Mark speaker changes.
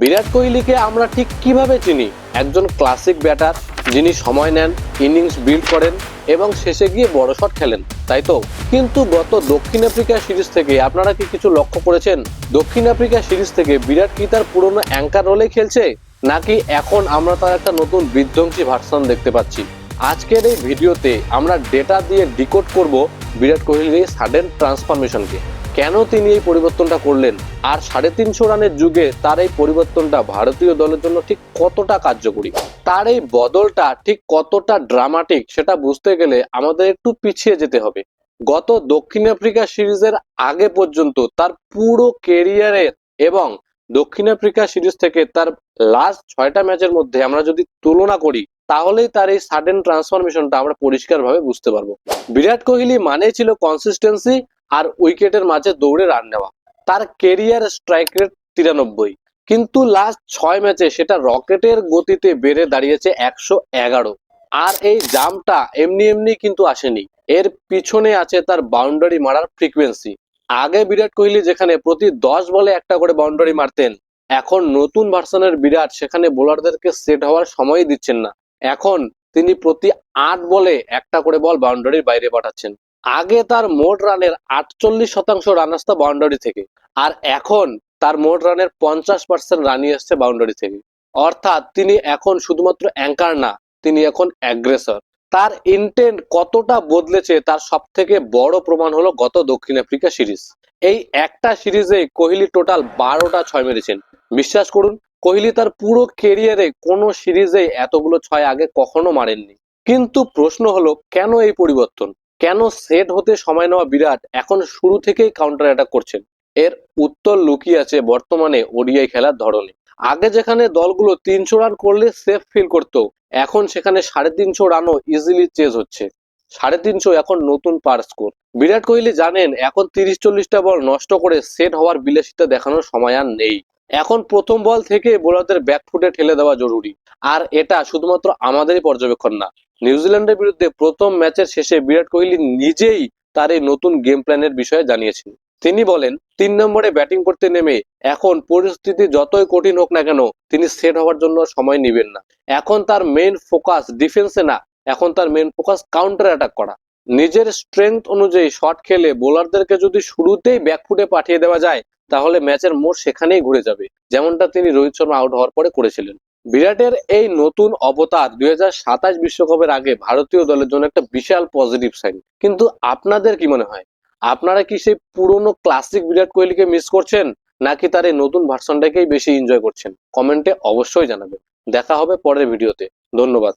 Speaker 1: বিরাট কোহলিকে আমরা ঠিক কীভাবে চিনি? একজন ক্লাসিক ব্যাটার যিনি সময় নেন ইনিংস বিল্ড করেন এবং শেষে গিয়ে বড় শট খেলেন, তাই তো? কিন্তু গত দক্ষিণ আফ্রিকা সিরিজ থেকে আপনারা কি কিছু লক্ষ্য করেছেন? দক্ষিণ আফ্রিকা সিরিজ থেকে বিরাট কি তার পুরনো অ্যাঙ্কার রোলে খেলছে? নাকি এখন আমরা তার একটা নতুন বিধ্বংসী ভার্সন দেখতে পাচ্ছি? আজকের এই ভিডিওতে আমরা ডেটা দিয়ে ডিকোড করব বিরাট কোহলির এই সাডেন ট্রান্সফরমেশনকে কেন তিনি এই পরিবর্তনটা করলেন? আর সাড়ে তিনশো রানের যুগে তার এই পরিবর্তনটা ভারতীয় দলের জন্য ঠিক কতটা কার্যকরী? তার এই বদলটা ঠিক কতটা ড্রামাটিক সেটা বুঝতে গেলে আমাদের একটু পিছিয়ে যেতে হবে। গত দক্ষিণ আফ্রিকা সিরিজের আগে পর্যন্ত তার পুরো কেরিয়ারের এবং দক্ষিণ আফ্রিকা সিরিজ থেকে তার লাস্ট ছয়টা ম্যাচের মধ্যে আমরা যদি তুলনা করি, তাহলেই তার এই সাডেন ট্রান্সফরমেশনটা আমরা পরিষ্কারভাবে বুঝতে পারব। বিরাট কোহলি মানে ছিল কনসিস্টেন্সি আর উইকেটের মাঝে দৌড়ে রান নেওয়া। তার কেরিয়ার স্ট্রাইক রেট তিরানব্বই। কিন্তু লাস্ট ছয় ম্যাচে সেটা রকেটের গতিতে বেড়ে দাঁড়িয়েছে একশো এগারো। আর এই জাম্পটা এমনি এমনি কিন্তু আসেনি। এর পিছনে আছে তার বাউন্ডারি মারার ফ্রিকোয়েন্সি আগে বিরাট কোহলি যেখানে প্রতি দশ বলে একটা করে বাউন্ডারি মারতেন, এখন নতুন ভার্সনের বিরাট সেখানে বোলারদেরকে সেট হওয়ার সময় দিচ্ছেন না। এখন তিনি প্রতি আট বলে একটা করে বল বাউন্ডারির বাইরে পাঠাচ্ছেন। আগে তার মোট রানের আটচল্লিশ শতাংশ রান আসতো বাউন্ডারি থেকে, আর এখন তার মোট রানের পঞ্চাশ পার্সেন্ট রানই আসছে বাউন্ডারি থেকে। অর্থাৎ তিনি এখন শুধুমাত্র অ্যাঙ্কার না, তিনি এখন অ্যাগ্রেসর তার ইন্টেন্ট কতটা বদলেছে তার সব থেকে বড় প্রমাণ হলো গত দক্ষিণ আফ্রিকা সিরিজ। এই একটা সিরিজে কোহলি টোটাল বারোটা ছয় মেরেছেন। বিশ্বাস করুন, কোহলি তার পুরো কেরিয়ারে কোনো সিরিজে এতগুলো ছয় আগে কখনো মারেননি। কিন্তু প্রশ্ন হলো, কেন এই পরিবর্তন? কেন সেট হতে সময় নেওয়া বিরাট এখন শুরু থেকেই কাউন্টার অ্যাটাক করছেন? এর উত্তর লুকিয়ে আছে বর্তমানে ওডিআই খেলার ধরনে। আগে যেখানে দলগুলো তিনশো রান করলে সেফ ফিল করতো, এখন সেখানে সাড়ে তিনশো রানও ইজিলি চেজ হচ্ছে। সাড়ে তিনশো এখন নতুন পার স্কোর বিরাট কোহলি জানেন, এখন তিরিশ চল্লিশটা বল নষ্ট করে সেট হওয়ার বিলাসিতা দেখানোর সময় আর নেই। এখন প্রথম বল থেকে বোলারদের ব্যাকফুটে ঠেলে দেওয়া জরুরি। আর এটা শুধুমাত্র আমাদেরই পর্যবেক্ষণ না। নিউজিল্যান্ডের বিরুদ্ধে প্রথম ম্যাচের শেষে বিরাট কোহলি নিজেই তার এই নতুন গেম প্ল্যানের বিষয়ে জানিয়েছেন। তিনি বলেন, তিন নম্বরে ব্যাটিং করতে নেমে এখন পরিস্থিতি যতই কঠিন হোক না কেন, তিনি সেট হওয়ার জন্য সময় নেবেন না। এখন তার মেইন ফোকাস ডিফেন্সে না, এখন তার মেন ফোকাস কাউন্টার অ্যাটাক করা। নিজের স্ট্রেংথ অনুযায়ী শট খেলে বোলারদেরকে যদি শুরুতেই ব্যাকফুটে পাঠিয়ে দেওয়া যায়, তাহলে ম্যাচের মোড় সেখানেই ঘুরে যাবে, যেমনটা তিনি রোহিত শর্মা আউট হওয়ার পরে করেছিলেন। বিরাটের এই নতুন অবতার দুই সাতাশ বিশ্বকাপের আগে ভারতীয় দলের জন্য একটা বিশাল পজিটিভ সাইন কিন্তু আপনাদের কি মনে হয়? আপনারা কি সেই পুরনো ক্লাসিক বিরাট কোহলিকে মিস করছেন, নাকি তার এই নতুন ভার্সনটাকেই বেশি এনজয় করছেন? কমেন্টে অবশ্যই জানাবেন। দেখা হবে পরের ভিডিওতে ধন্যবাদ।